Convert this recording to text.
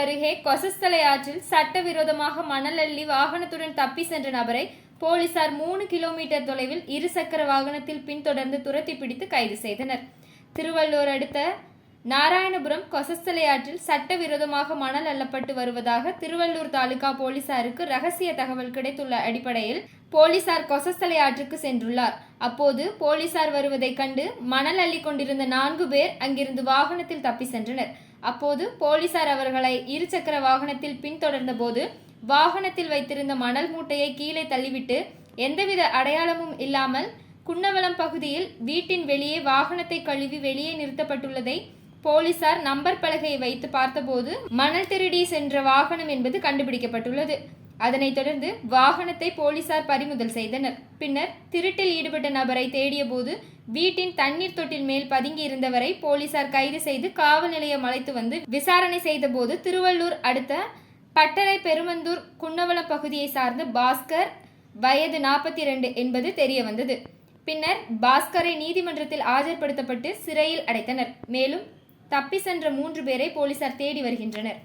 அருகே கொசஸ்தலை ஆற்றில் சட்டவிரோதமாக மணல் அள்ளி வாகனத்துடன் தப்பி சென்ற நபரை போலீசார் மூணு கிலோமீட்டர் தொலைவில் இருசக்கர வாகனத்தில் பின்தொடர்ந்து துரத்தி பிடித்து கைது செய்தனர். திருவள்ளூர் அடுத்த நாராயணபுரம் கொசஸ்தலை ஆற்றில் சட்டவிரோதமாக மணல் அள்ளப்பட்டு வருவதாக திருவள்ளூர் தாலுகா போலீசாருக்கு ரகசிய தகவல் கிடைத்துள்ள அடிப்படையில் போலீசார் கொசஸ்தலை ஆற்றுக்கு சென்றுள்ளார். அப்போது போலீசார் வருவதைக் கண்டு மணல் அள்ளி கொண்டிருந்த நான்கு பேர் அங்கிருந்து வாகனத்தில் தப்பி சென்றனர். அப்போது போலீசார் அவர்களை இருசக்கர வாகனத்தில் பின்தொடர்ந்த போது வாகனத்தில் வைத்திருந்த மணல் மூட்டையை கீழே தள்ளிவிட்டு எந்தவித அடையாளமும் இல்லாமல் குன்னவளம் பகுதியில் வீட்டின் வெளியே வாகனத்தை கழுவி வெளியே நிறுத்தப்பட்டுள்ளதை போலீசார் நம்பர் பலகையை வைத்து பார்த்தபோது மணல் திருடி சென்ற வாகனம் என்பது கண்டுபிடிக்கப்பட்டுள்ளது. அதனைத் தொடர்ந்து வாகனத்தை போலீசார் பறிமுதல் செய்தனர். பின்னர் திருட்டில் ஈடுபட்ட நபரை தேடியபோது வீட்டின் தண்ணீர் தொட்டில் மேல் பதுங்கி இருந்தவரை போலீசார் கைது செய்து காவல் நிலையம் அழைத்து வந்து விசாரணை செய்தபோது திருவள்ளூர் அடுத்த பட்டறை பெருமந்தூர் குன்னவளம் பகுதியை சார்ந்த பாஸ்கர் வயது நாற்பத்தி ரெண்டு என்பது தெரிய வந்தது பின்னர் பாஸ்கரை நீதிமன்றத்தில் ஆஜர்படுத்தப்பட்டு சிறையில் அடைத்தனர். மேலும் தப்பி சென்ற மூன்று பேரை போலீசார் தேடி வருகின்றனர்.